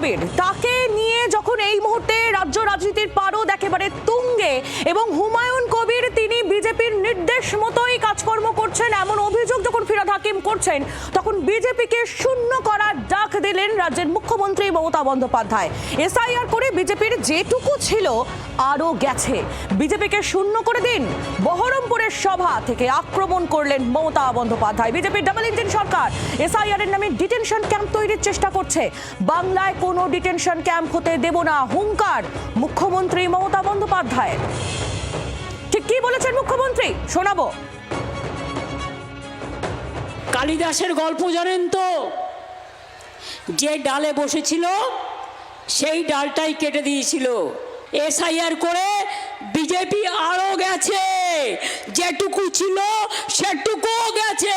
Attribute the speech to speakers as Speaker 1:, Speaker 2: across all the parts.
Speaker 1: কবির তাকে নিয়ে যখন এই মুহূর্তে রাজ্য রাজনীতির পারদ একেবারে তুঙ্গে এবং হুমায়ুন কবির তিনি বিজেপির নির্দেশ মতোই কাজকর্ম করছেন, এমন অভিযোগ হাকিম করছেন, তখন বিজেপিকে শূন্য করার ডাক দিলেন রাজ্যের মুখ্যমন্ত্রী মমতা বন্দ্যোপাধ্যায়। এসআইআর করে বিজেপির যেটুকু ছিল, আরও গেছে। বিজেপিকে শূন্য করে দিন, বহরমপুরের সভা থেকে আক্রমণ করলেন মমতা বন্দ্যোপাধ্যায়। বিজেপির ডাবল ইঞ্জিন সরকার, এসআইআর এর নামে ডিটেনশন ক্যাম্প তৈরির চেষ্টা করছে। বাংলায় কোনো ডিটেনশন ক্যাম্প হতে দেব না, হুঙ্কার মুখ্যমন্ত্রী মমতা বন্দ্যোপাধ্যায় ঠিক কি বলেছেন মুখ্যমন্ত্রী? শোনাবো।
Speaker 2: কালিদাসের গল্প জানেন তো? যে ডালে বসেছিল, সেই ডালটাই কেটে দিয়েছিল। এসআইআর করে বিজেপি আরও গেছে। যেটুকু ছিল, সেটুকুও গেছে।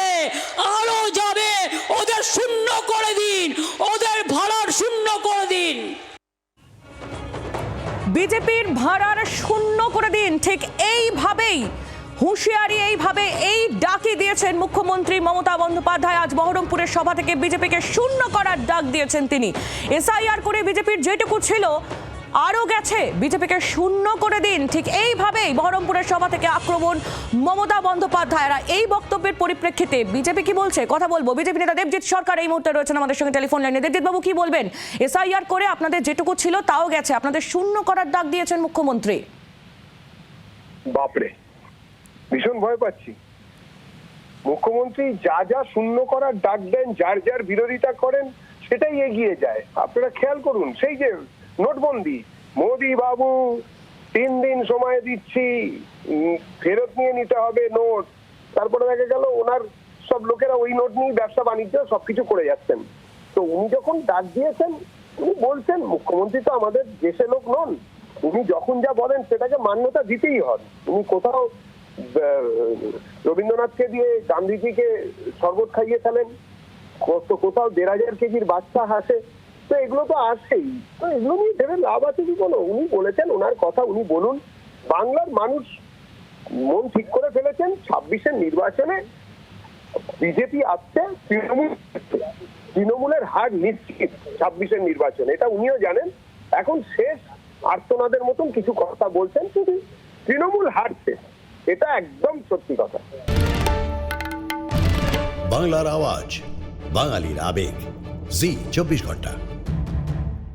Speaker 2: আরও যাবে, ওদের শূন্য করে দিন, ওদের ভাড়ার শূন্য করে দিন।
Speaker 1: বিজেপির ভাড়ার শূন্য করে দিন, ঠিক এইভাবেই হুঁশিয়ারি এইভাবে এই ডাকি দিয়েছেন মুখ্যমন্ত্রী মমতা বন্দ্যোপাধ্যায়। আজ বহরমপুরের সভা থেকে বিজেপিকে শূন্য করার ডাক দিয়েছেন তিনি। এসআইআর করে বিজেপির যেটুকু ছিল, আরও গেছে। বিজেপিকে শূন্য করে দিন। ঠিক এইভাবেই বহরমপুরের সভা থেকে আক্রমণ মমতা বন্দ্যোপাধ্যায়রা। এই বক্তব্যের পরিপ্রেক্ষিতে বিজেপি কি বলছে? কথা বলব। বিজেপি নেতা দেবজিৎ সরকার এই মুহূর্তে রয়েছেন আমাদের সঙ্গে টেলিফোন লাইনে। দেবজিৎ বাবু কি বলবেন? এসআইআর করে আপনাদের যেটুকু ছিল, তাও গেছে। আপনাদের শূন্য করার ডাক দিয়েছেন মুখ্যমন্ত্রী।
Speaker 3: বাপরে। ভীষণ ভয় পাচ্ছি। মুখ্যমন্ত্রী যা যা শূন্য করার ডাক দেন, যার যার বিরোধিতা করেন, সেটাই এগিয়ে যায়। আপনারা খেয়াল করুন, সেই যে নোটবন্দি মোদি বাবু তিন দিন সময় দিচ্ছি ফেরত নিয়ে নিতে হবে নোট। তারপরে দেখা গেল ওনার সব লোকেরা ওই নোট নিয়ে ব্যবসা, বাণিজ্য, সবকিছু করে যাচ্ছেন। তো উনি যখন ডাক দিয়েছেন, উনি বলছেন, মুখ্যমন্ত্রী তো আমাদের দেশে লোক নন। উনি যখন যা বলেন, সেটাকে মান্যতা দিতেই হন উনি কোথাও রবীন্দ্রনাথকে দিয়ে গান্ধীজিকে শরবত খাইয়ে ফেলেন। কত কোথাও দেড় হাজার কেজির বাচ্চা হাসে। তো এগুলো তো আসেই। তো এগুলো নিয়ে ভেবে লাভ আছে কি কোনো? উনি বলেছেন, ওনার কথা উনি বলুন। বাংলার মানুষ মন ঠিক করে ফেলেছেন, ছাব্বিশের নির্বাচনে বিজেপি আসছে, তৃণমূল তৃণমূলের হার নিশ্চিত ছাব্বিশের নির্বাচনে। এটা উনিও জানেন। এখন শেষ আর্তনাদের মতন কিছু কথা বলছেন, কিন্তু তৃণমূল হারছে। এটা একদম সত্যি কথা।
Speaker 4: বাংলার আওয়াজ বাঙালির আবেগ। জি চব্বিশ ঘণ্টা।